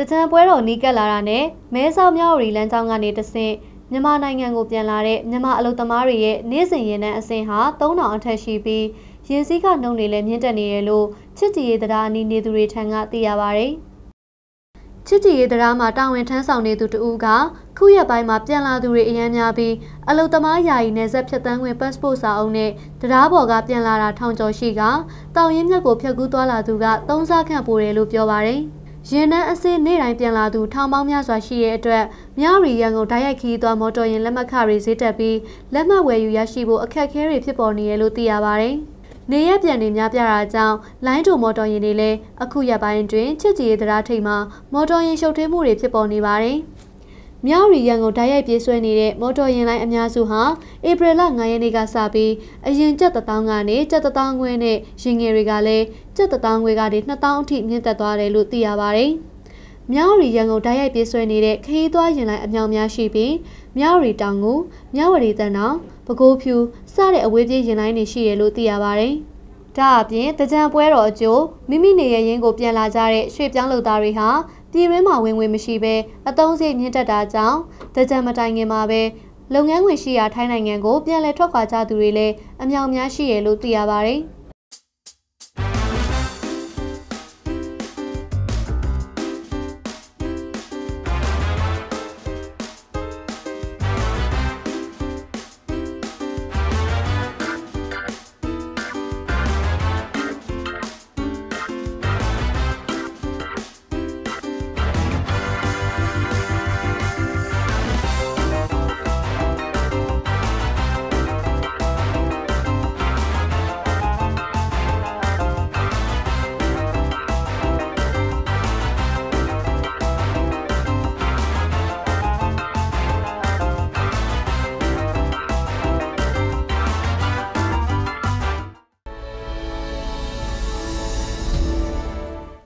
တကြံပွဲတော်နီးကပ်လာတာနဲ့မဲဆောက်မြောက်ရီလမ်းကြောင်းကနေတဆင့်မြန်မာနိုင်ငံကိုပြန်လာတဲ့မြန်မာအလုပ်သမားတွေရဲ့နေ့စဉ်ရင်နှန်းအဆင့်ဟာ3000အထက်ရှိပြီးရင်စည်းကနှုံတွေလည်းမြင့်တက်နေတယ်လို့ချစ်ကြည်ရေးတရားအနီးနေသူတွေထံကသိရပါဗျ။ချစ်ကြည်ရေးတရားမှာတာဝန်ထမ်းဆောင်နေသူတဦးကခုရက်ပိုင်းမှာပြန်လာသူတွေအများများပြီးအလုသမားယာယီနယ်ဆက်ဖြတ်တန်းဝင် passport စာအုပ်နဲ့တရားပေါ်ကပြန်လာတာထောင်ကျော်ရှိကတောင်ရင်မြက်ကိုဖျက်ကူးသွားလာသူကသုံးစားခန့်ပိုတယ်လို့ပြောပါတယ်။ ရင်နှန်းအစင်းနေ့တိုင်းပြန်လာသူထောင်ပေါင်းများစွာရှိတဲ့အတွက်မြရီရန်ကုန်ဓာတ်ရိုက်ခီးသွားမော်တော်ယာဉ်လက်မှတ်ခတွေဈေးတက်ပြီးလက်မှတ်ဝယ်ယူရရှိဖို့အခက်အခဲတွေဖြစ်ပေါ်နေရလို့သိရပါတယ်။နေရပြန်နေများပြတာကြောင့်လိုင်းတူမော်တော်ယာဉ်တွေလည်းအခုရက်ပိုင်းတွင်ချစ်ကြည်ရေးတရားထိပ်မှာမော်တော်ယာဉ်ရှုပ်ထွေးမှုတွေဖြစ်ပေါ်နေပါတယ်။ မြောက်ရီရန်ကိုဓာတ်ရိုက်ပြေးဆွဲနေတဲ့မော်တော်ယာဉ်လိုင်းအများစုဟာဧပြီလ9ရက်နေ့ကစပြီးအရင်ကျပ်တထောင်ကနေကျပ်တထောင်ခွဲနဲ့ရင်ငယ်တွေကလည်းကျပ်တထောင်ခွဲကနေ2000အထိမြင့်တက်သွားတယ်လို့သိရပါတယ်။မြောက်ရီရန်ကိုဓာတ်ရိုက်ပြေးဆွဲနေတဲ့ခရီးသွားယာဉ်လိုင်းအများများရှိပြီးမြောက်ရီတောင်ကိုမြောက်ဝရီတန်းတောင်ပဲခူးဖြူစတဲ့အဝေးပြေးယာဉ်လိုင်းတွေရှိရလို့သိရပါတယ်။ဒါအပြင်တကြံပွဲတော်အကျိုးမိမိနေရရင်ကိုပြန်လာကြတဲ့ရွှေပြောင်းလုပ်သားတွေဟာ ပြည်ရင်းမှာဝင်ဝင်မရှိဘဲအတုံးစိတ်မြင့်တက်တာကြောင့်တကြံမတိုင်ခင်မှာပဲလုပ်ငန်းဝင်ရှိရာထိုင်းနိုင်ငံကိုပြန်လည်ထွက်ခွာကြသူတွေလည်းအမြောက်များရှိရလို့သိရပါတယ်။